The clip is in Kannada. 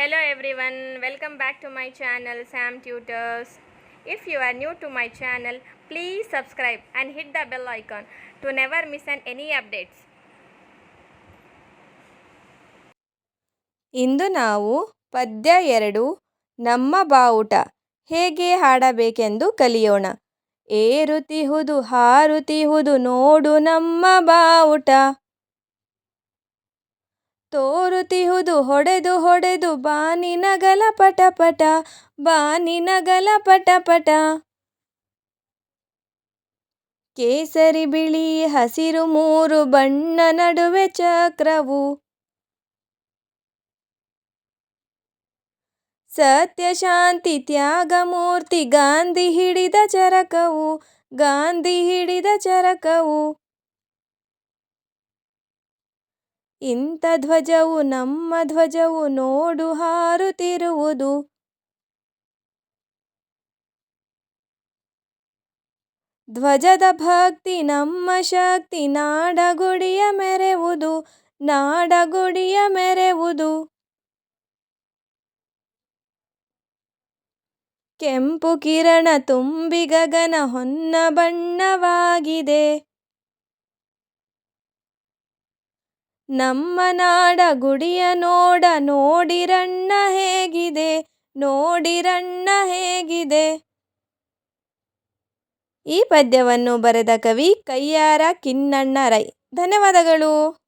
Hello everyone, welcome back to my channel Sam Tutors. If you are new to my channel, please subscribe and hit the bell icon to never miss an any updates. ಇಂದು ನಾವು ಪದ್ಯ ಎರಡು ನಮ್ಮ ಬಾವುಟ ಹೇಗೆ ಹಾಡಬೇಕೆಂದು ಕಲಿಯೋಣ ಏರುತಿಹುದು ಹಾರುತಿಹುದು ನೋಡು ನಮ್ಮ ಬಾವುಟ ತೋರುತಿಹುದು, ಹೊಡೆದು ಹೊಡೆದು ಬಾನಿನಗಲ ಪಟ ಪಟ ಬಾನಿನಗಲ ಪಟ. ಕೇಸರಿ ಬಿಳಿ ಹಸಿರು ಮೂರು, ಬಣ್ಣ ನಡುವೆ ಚಕ್ರವು. ಸತ್ಯ ಶಾಂತಿ, ತ್ಯಾಗ ಮೂರ್ತಿ, ಗಾಂಧಿ ಹಿಡಿದ ಚರಕವು, ಗಾಂಧಿ ಹಿಡಿದ ಚರಕವು. ಇಂಥ ಧ್ವಜವು ನಮ್ಮ ಧ್ವಜವು ನೋಡು ಹಾರುತ್ತಿರುವುದು. ಧ್ವಜದ ಭಕ್ತಿ ನಮ್ಮ ಶಕ್ತಿ ನಾಡಗುಡಿಯ ಮೆರೆವುದು ನಾಡಗುಡಿಯ ಮೆರೆವುದು. ಕೆಂಪು ಕಿರಣ ತುಂಬಿ ಗಗನ ಹೊನ್ನ ಬಣ್ಣವಾಗಿದೆ. ನಮ್ಮ ನಾಡ ಗುಡಿಯ ನೋಡ ನೋಡಿರಣ್ಣ ಹೇಗಿದೆ ನೋಡಿರಣ್ಣ ಹೇಗಿದೆ. ಈ ಪದ್ಯವನ್ನು ಬರೆದ ಕವಿ ಕಯ್ಯಾರ ಕಿನ್ನಣ್ಣ ರೈ. ಧನ್ಯವಾದಗಳು.